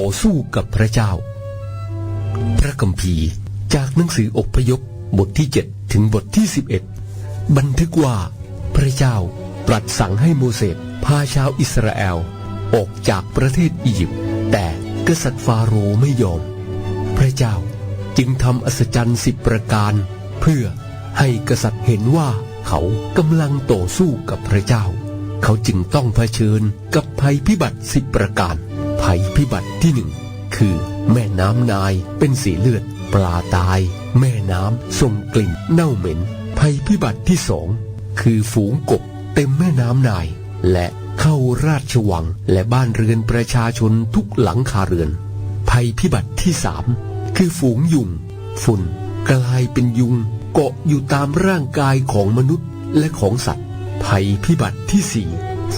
่อสู้กับพระเจ้า พระคัมภีร์จากหนังสืออพยพบทที่ 7 ถึงบทที่ 11 บันทึกว่าพระเจ้าตรัสสั่งให้โมเสสพาชาวอิสราเอลออกจากประเทศอียิปต์แต่กษัตริย์ฟาโรห์ไม่ยอม พระเจ้าจึงทำอัศจรรย์สิบประการ เพื่อให้กษัตริย์เห็นว่าเขากำลังต่อสู้กับพระเจ้า เขาจึงต้องเผชิญกับภัยพิบัติสิบประการ ภัยพิบัติที่หนึ่งคือแม่น้ำนายเป็นสีเลือด ปลาตาย แม่น้ำส่งกลิ่นเน่าเหม็น ภัยพิบัติที่สองคือฝูงกบเต็มแม่น้ำนาย และเข้าราชวังและบ้านเรือนประชาชนทุกหลังคาเรือน ภัยพิบัติที่สามคือฝูงยุง ฝุ่นกลายเป็นยุงเกาะอยู่ตามร่างกายของมนุษย์และของสัตว์ ภัยพิบัติที่สี่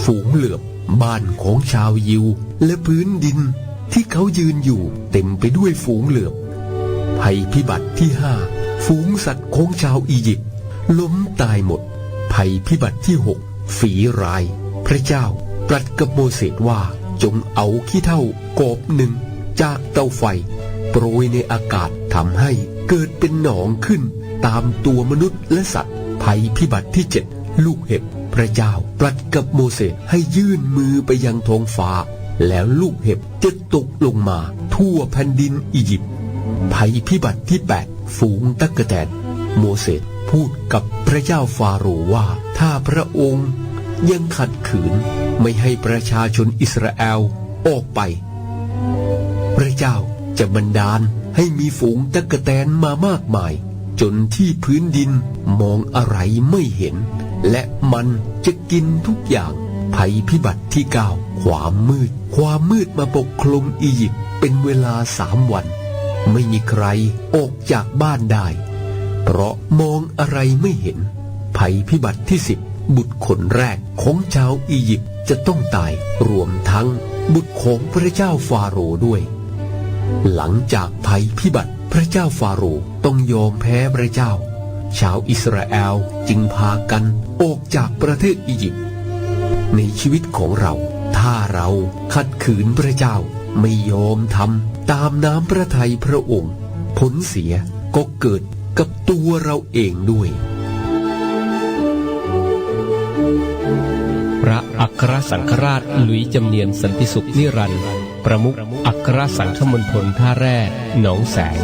ฝูงเหลือบ บ้านของชาวยิว และพื้นดินที่เขายืนอยู่เต็มไปด้วยฝูงเหลือบ ภัยพิบัติที่ห้าฝูงสัตว์ของชาวอียิปต์ล้มตายหมด ภัยพิบัติที่หกฝีราย พระเจ้าตรัสกับโมเสสว่าจงเอาขี้เท่ากอบหนึ่ง จากเตาไฟ โปรยในอากาศทำให้เกิดเป็นหนองขึ้นตามตัวมนุษย์และสัตว์ ภัยพิบัติที่เจ็ดลูกเห็บ พระเจ้าตรัสกับโมเสสให้ยื่นมือไปยังท้องฟ้า แล้วลูกเห็บจะตกลงมา ทั่วแผ่นดินอียิปต์ภัยพิบัติที่ 8 ฝูงตักกะแตนโมเสสพูดกับพระเจ้าฟาโรห์ว่า ถ้าพระองค์ยังขัดขืนไม่ให้ประชาชนอิสราเอลออกไป พระเจ้าจะบันดาลให้มีฝูงตักกะแตนมามากมาย จนที่พื้นดินมองอะไรไม่เห็น และมันจะกินทุกอย่างภัยพิบัติที่เก้าความมืด ความมืดมาปกคลุมอียิปต์เป็นเวลาสามวัน ไม่มีใครออกจากบ้านได้ เพราะมองอะไรไม่เห็น ภัยพิบัติที่สิบบุตรคนแรกของชาวอียิปต์จะต้องตายรวมทั้งบุตรของพระเจ้าฟาโรห์ด้วย หลังจากภัยพิบัติพระเจ้าฟาโรห์ต้องยอมแพ้พระเจ้า ชาวอิสราเอลจึงพากันออกจากประเทศอียิปต์ในชีวิตของเรา ถ้าเราขัดขืนพระเจ้าไม่ยอมทำตามน้ำพระทัยพระองค์ ผลเสียก็เกิดกับตัวเราเองด้วย พระอัครสังฆราชหลุยจำเนียนสันติสุขนิรันดร์ประมุขอัครสังฆมณฑลท่าแร่หนองแสง